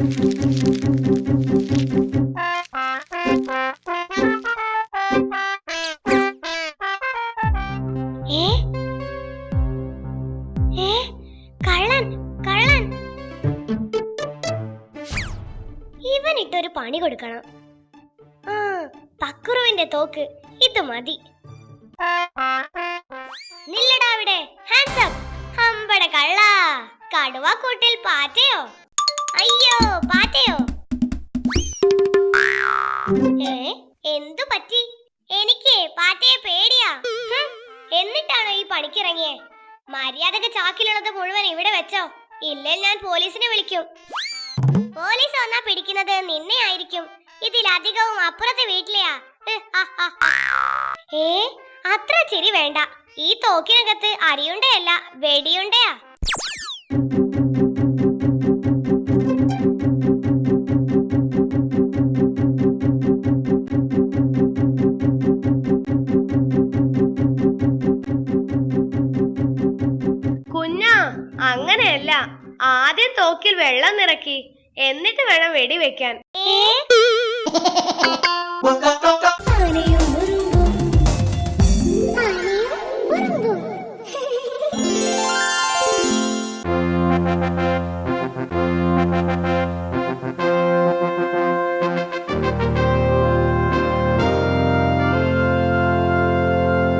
ഇവനിട്ടൊരു പണി കൊടുക്കണം. ആ പക്കുറുവിന്റെ തോക്ക്. ഇത് മതി. നില്ലടാ അവിടെ. ഹാൻഡ്സ് അപ്പ് ഹമ്പട കള്ള. കടുവ കൂട്ടിൽ പാറ്റയോ? അയ്യോ പാറ്റയോ ഏ എന്തു പറ്റി? എനിക്ക് പാറ്റയെ പേടിയാ. എന്നിട്ടാണോ ഈ പണിക്കിറങ്ങിയേ? മര്യാദയ്ക്ക് ചാക്കിലുള്ളത് മുഴുവൻ ഇവിടെ വെച്ചോ. ഇല്ലേ ഞാൻ പോലീസിനെ വിളിക്കും. പോലീസ് വന്നാ പിടിക്കുന്നത് നിന്നെ ആയിരിക്കും. ഇതിലധികവും അപ്പുറത്തെ വീട്ടിലെയാ. ഏ അത്ര ചിരി വേണ്ട. ഈ തോക്കിനകത്ത് അരിയുണ്ടയല്ല വെടിയുണ്ടയാ. ആദ്യം തോക്കിൽ വെള്ളം നിറക്കി എന്നിട്ട് വേണം വെടിവെക്കാൻ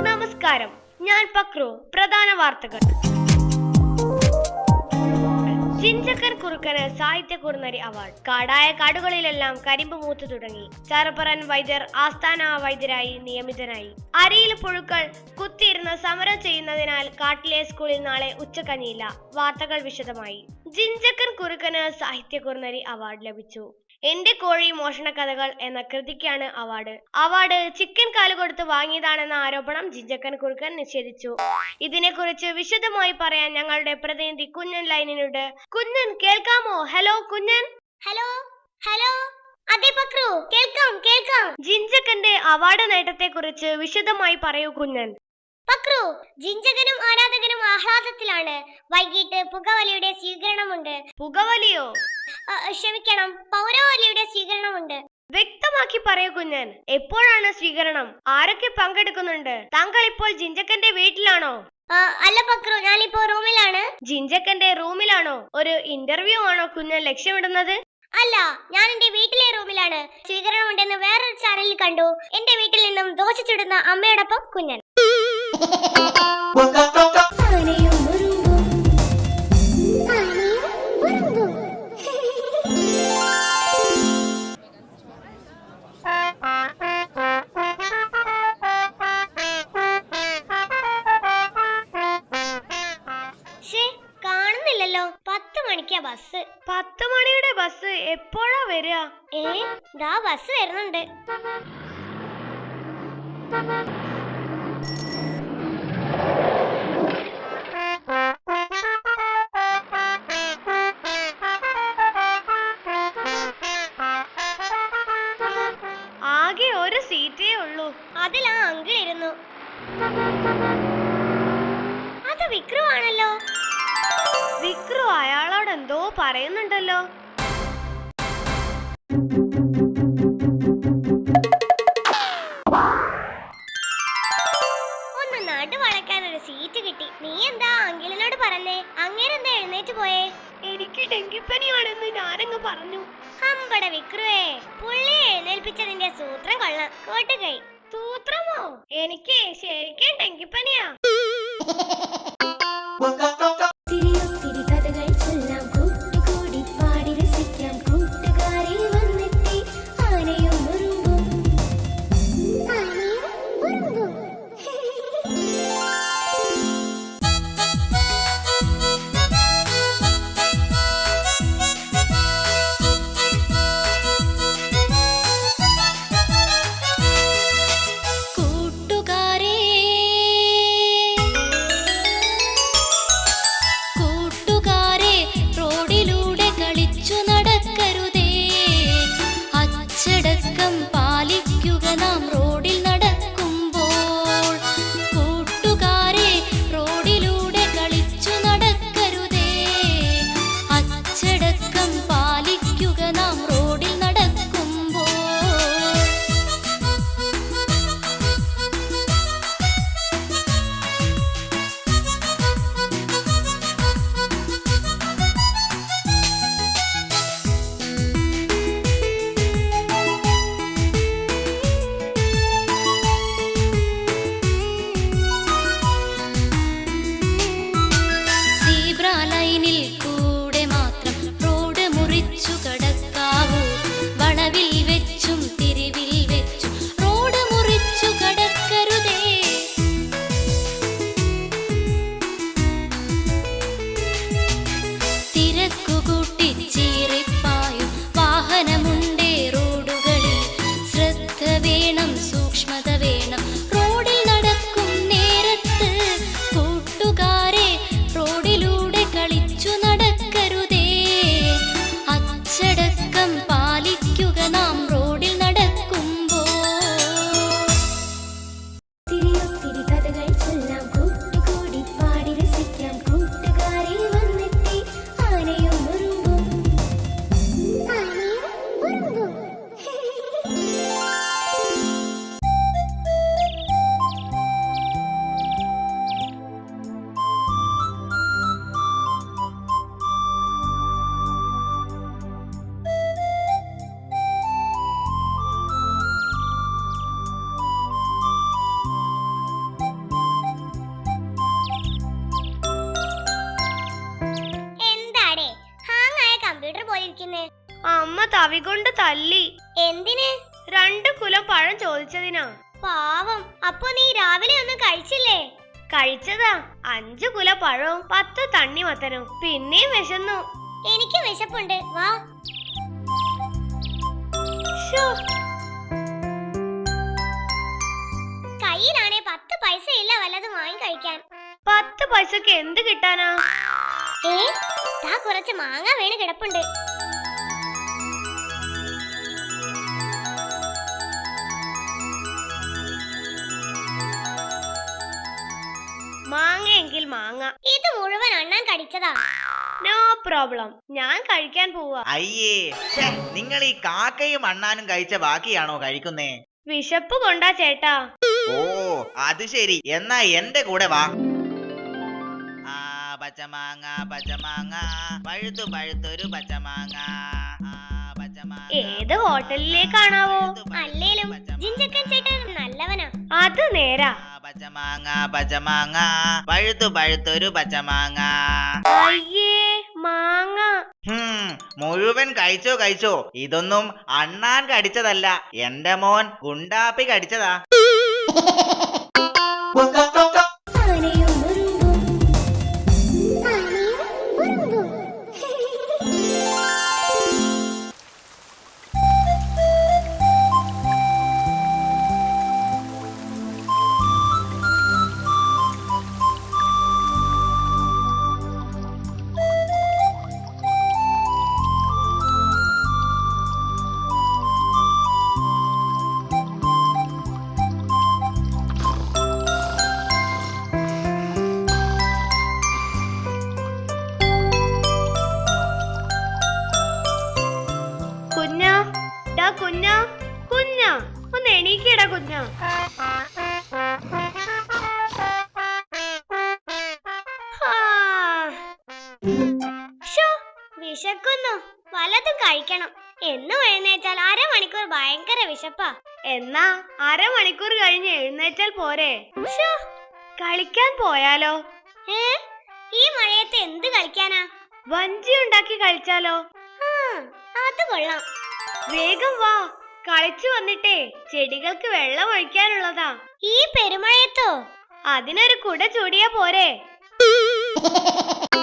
നമസ്കാരം. ഞാൻ പക്രു പ്രധാന വാർത്തകൾ. ചിഞ്ചക്കൻ കുറുക്കന് സാഹിത്യ കുറുനരി അവാർഡ്. കാടായ കാടുകളിലെല്ലാം കരിമ്പ് മൂത്തു തുടങ്ങി. ചാറപ്പറൻ വൈദ്യർ ആസ്ഥാന വൈദ്യരായി നിയമിതനായി. അരിയിൽ പുഴുക്കൾ കുത്തിയിരുന്ന് സമരം ചെയ്യുന്നതിനാൽ കാട്ടിലെ സ്കൂളിൽ നാളെ ഉച്ചക്കഞ്ഞിയില്ല വാർത്തകൾ വിശദമായി. ജിഞ്ചക്കൻ കുറുക്കന് സാഹിത്യ കുറുനരി അവാർഡ് ലഭിച്ചു. എന്റെ കോഴി മോഷണ കഥകൾ എന്ന കൃതിക്കാണ് അവാർഡ്. അവാർഡ് ചിക്കൻ കാൽ കൊടുത്ത് വാങ്ങിയതാണെന്ന ആരോപണം ജിഞ്ചക്കൻ കുറുക്കൻ നിഷേധിച്ചു. ഇതിനെക്കുറിച്ച് വിശദമായി പറയാൻ ഞങ്ങളുടെ പ്രതിനിധി കുഞ്ഞൻ ലൈനിനുണ്ട്. കുഞ്ഞൻ കേൾക്കാമോ? ഹലോ കുഞ്ഞൻ? Hello hello. അതെ പക്രു. കേൾക്കാം കേൾക്കാം. ജിഞ്ചക്കന്റെ അവാർഡ് നേട്ടത്തെ കുറിച്ച് വിശദമായി പറയൂ കുഞ്ഞൻ. പക്രു ജിഞ്ചകനും ആരാധകനും ആഹ്ലാദത്തിലാണ്. വൈകിട്ട് പുകവലിയുടെ സ്വീകരണമുണ്ട്. പുകവലിയോ? ക്ഷമിക്കണം പൗരവലിയുടെ സ്വീകരണമുണ്ട്. വ്യക്തമാക്കി പറയൂ കുഞ്ഞൻ. എപ്പോഴാണ് സ്വീകരണം? ആരൊക്കെ പങ്കെടുക്കുന്നുണ്ട്? താങ്കൾ ഇപ്പോൾ ജിഞ്ചക്കന്റെ വീട്ടിലാണോ? അല്ല പക്രു ഞാനിപ്പോ റൂമിലാണ്. ജിഞ്ചക്കന്റെ റൂമിലാണോ? ഒരു ഇന്റർവ്യൂ ആണോ കുഞ്ഞൻ ലക്ഷ്യമിടുന്നത്? അല്ല ഞാൻ എന്റെ വീട്ടിലെ റൂമിലാണ്. സ്വീകരണം സ്വീകരണമുണ്ടെന്ന് വേറൊരു ചാനലിൽ കണ്ടു. എന്റെ വീട്ടിൽ നിന്നും ദോശ ചുടുന്ന അമ്മയോടൊപ്പം കുഞ്ഞൻ. What Funny. അത് വിക്രു ആണല്ലോ വിക്രു അയാളോട് എന്തോ പറയുന്നുണ്ടല്ലോ. ഒന്ന് നടു വളയ്ക്കാൻ ഒരു സീറ്റ് കിട്ടി. നീ എന്താ അങ്കിളിനോട് പറഞ്ഞേ? അങ്ങേരെന്താ എഴുന്നേറ്റ് പോയേ? എനിക്ക് ഡെങ്കിപ്പനിയാണെന്ന് ഞാനങ്ങ് പറഞ്ഞു. ഹമ്പട വിക്രുവേ പുള്ളി എഴുന്നേൽപ്പിച്ചതിന്റെ സൂത്രം കൊള്ളാം. കോട്ടുകൈ സൂത്രമോ? എനിക്ക് ശരിക്കും ഡെങ്കിപ്പനിയാ. നാം കൈകൊണ്ട് തല്ലി. എന്തിന്? രണ്ട് കുലം പഴം ചോദിച്ചതിനാ. പാവം. അപ്പൊ നീ രാവിലെ ഒന്നും കഴിച്ചില്ലേ? കഴിച്ചതാ. അഞ്ചു കുല പഴവും പത്ത് തണ്ണിമത്തനും. പിന്നെയും വിശന്നു. എനിക്ക് വിശപ്പുണ്ട്. വാ. കയ്യിലാണേ പത്ത് പൈസ ഇല്ല വല്ലതും വാങ്ങി കഴിക്കാൻ. പത്ത് പൈസക്ക് എന്ത് കിട്ടാനാ? ഏ? കുറച്ച് മാങ്ങ വീണ് കിടപ്പുണ്ട്. മാങ്ങയെങ്കിൽ മാങ്ങ. ഇത് മുഴുവൻ അണ്ണാൻ കടിച്ചതാ. നോ പ്രോബ്ലം ഞാൻ കഴിക്കാൻ പോവാ. അയ്യേ നിങ്ങൾ ഈ കാക്കയും അണ്ണാനും കഴിച്ച ബാക്കിയാണോ കഴിക്കുന്നേ? വിശപ്പ് കൊണ്ടാ ചേട്ടാ. ഓ അത് ശരി. എന്നാ എന്റെ കൂടെ വാ. ആ പച്ചമാങ്ങ പച്ചമാങ്ങ. പഴുത്തു പഴുത്തൊരു പച്ചമാങ്ങ. ആ, പച്ചമാങ്ങ, ഏത് ഹോട്ടലിലേക്കാണാവോ? പഴുത്തു പഴുത്തൊരു അല്ലേലും പച്ചമാങ്ങ. ജിഞ്ചക്കൻ ചേട്ടൻ നല്ലവനാ. അത് നേരാ. പച്ചമാങ്ങ പച്ചമാങ്ങ. പഴുത്തു പഴുത്തൊരു പച്ചമാങ്ങ. അയ്യേ മാങ്ങ. ഹും, മുഴുവൻ കഴിച്ചോ കഴിച്ചോ. ഇതൊന്നും അണ്ണാൻ കടിച്ചതല്ല എന്റെ മോൻ ഗുണ്ടാപ്പി കടിച്ചതാ വിശക്കുന്നു. വല്ലതും കഴിക്കണം. എന്നും എഴുന്നേറ്റാൽ അരമണിക്കൂർ ഭയങ്കര വിശപ്പാ. എന്നാ അരമണിക്കൂർ കഴിഞ്ഞ് എഴുന്നേറ്റാൽ പോരെ? കളിക്കാൻ പോയാലോ? ഏ? ഈ മഴയത്ത് എന്ത് കളിക്കാനാ? വഞ്ചി ഉണ്ടാക്കി കളിച്ചാലോ? അത് കൊള്ളാം. വേഗം വാ. കളിച്ചു വന്നിട്ടേ ചെടികൾക്ക് വെള്ളം ഒഴിക്കാനുള്ളതാ. ഈ പെരുമഴയത്തോ? അതിനൊരു കുട ചൂടിയാ പോരെ.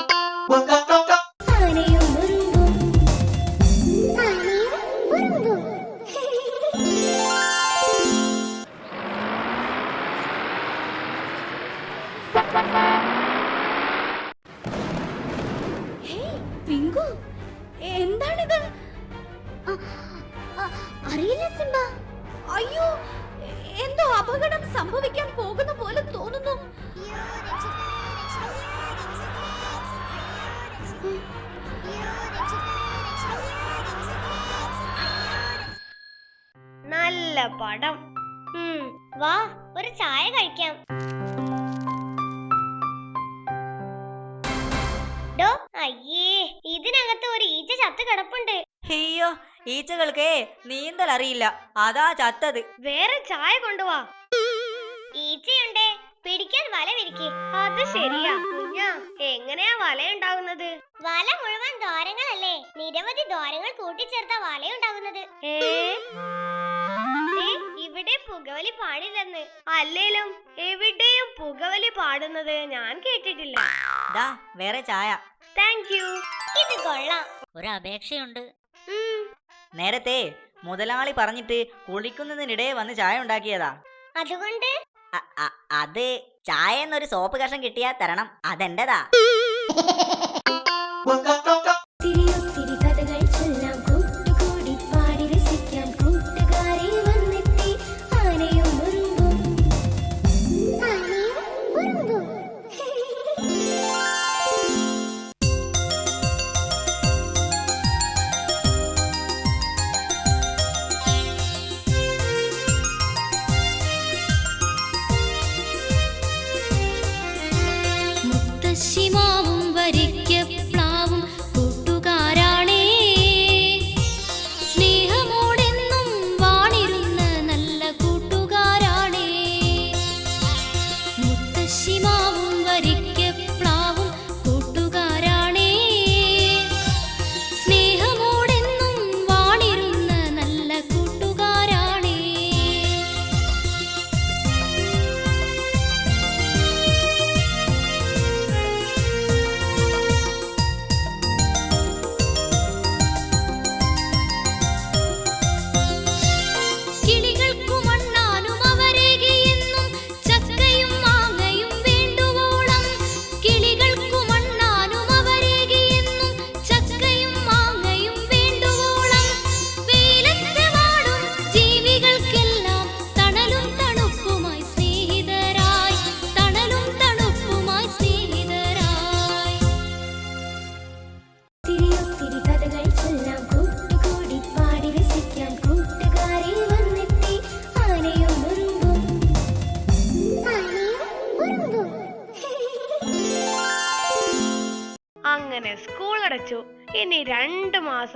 പിങ്കു എന്താണിത് അറിയില്ല സിംബ അയ്യോ എന്തോ അപകടം സംഭവിക്കാൻ പോകുന്ന പോലെ തോന്നുന്നു. നല്ല പടം. വാ ഒരു ചായ കഴിക്കാം. ഡോ അയ്യേ ഇതിനകത്ത് ഒരു ഈച്ച ചത്ത് കിടപ്പുണ്ട്. അയ്യോ ഈച്ചകൾക്കേ നീന്തൽ അറിയില്ല. അതാ ചത്തത്. വേറെ ചായ കൊണ്ടുവാ. ഈച്ചയുണ്ടേ പിടിക്കാൻ വല വിരിക്കേ. അത് ശരിയാ. കുഞ്ഞാ എങ്ങനെയാ വലയുണ്ടാകുന്നത് വല മുഴുവൻ ദ്വാരങ്ങളല്ലേ? നിരവധി ദ്വാരങ്ങൾ കൂട്ടിച്ചേർത്ത വലയുണ്ടാകുന്നത് ഏ? ദേ, ഇവിടെ പുകവലി പാടില്ലെന്ന്. അല്ലേലും എവിടെയും പുകവലി പാടുന്നത് ഞാൻ കേട്ടിട്ടില്ല. ദാ വേറെ ചായ. താങ്ക് യു ഇത് കൊള്ളാം. ഒരു അപേക്ഷയുണ്ട്. നേരത്തെ മുതലാളി പറഞ്ഞിട്ട് കുളിക്കുന്നതിനിടെ വന്ന് ചായ ഉണ്ടാക്കിയതാ. അതുകൊണ്ട്? അത് ചായ എന്നൊരു സോപ്പ് കഷം കിട്ടിയാ തരണം. അതെന്റെതാ?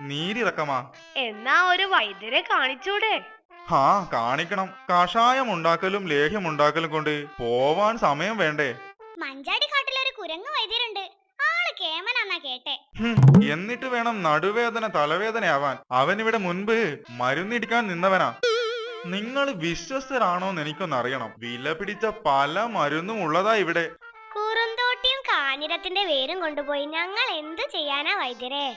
നീരിറക്കമാ. എന്നാ ഒരു വൈദ്യരെ കാണിച്ചൂടെ. ഹാ കാണിക്കണം. കഷായം ഉണ്ടാക്കലും ലേഹ്യം ഉണ്ടാക്കലും കൊണ്ട് പോവാൻ സമയം വേണ്ടേ? മഞ്ചാടി കാട്ടിലൊരു കുരങ്ങ് വൈദ്യരുണ്ട്. ആൾ കേമനാന്നാ കേട്ടെ. ഹും, എന്നിട്ട് വേണം നടുവേദന തലവേദനയാവാൻ. അവനിവിടെ മുൻപ് മരുന്നിടിക്കാൻ നിന്നവനാ. നിങ്ങൾ വിശ്വസ്തരാണോന്ന് എനിക്കൊന്നറിയണം. വില പിടിച്ച പല മരുന്നും ഉള്ളതാ ഇവിടെ. കുറുന്തോട്ടിയും കാഞ്ഞിരത്തിന്റെ വേരും കൊണ്ടുപോയി ഞങ്ങൾ എന്തു ചെയ്യാനാ വൈദ്യരെ?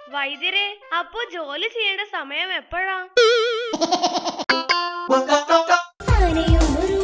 വൈദ്യരെ അപ്പോ ജോലി ചെയ്യേണ്ട സമയം എപ്പോഴാ?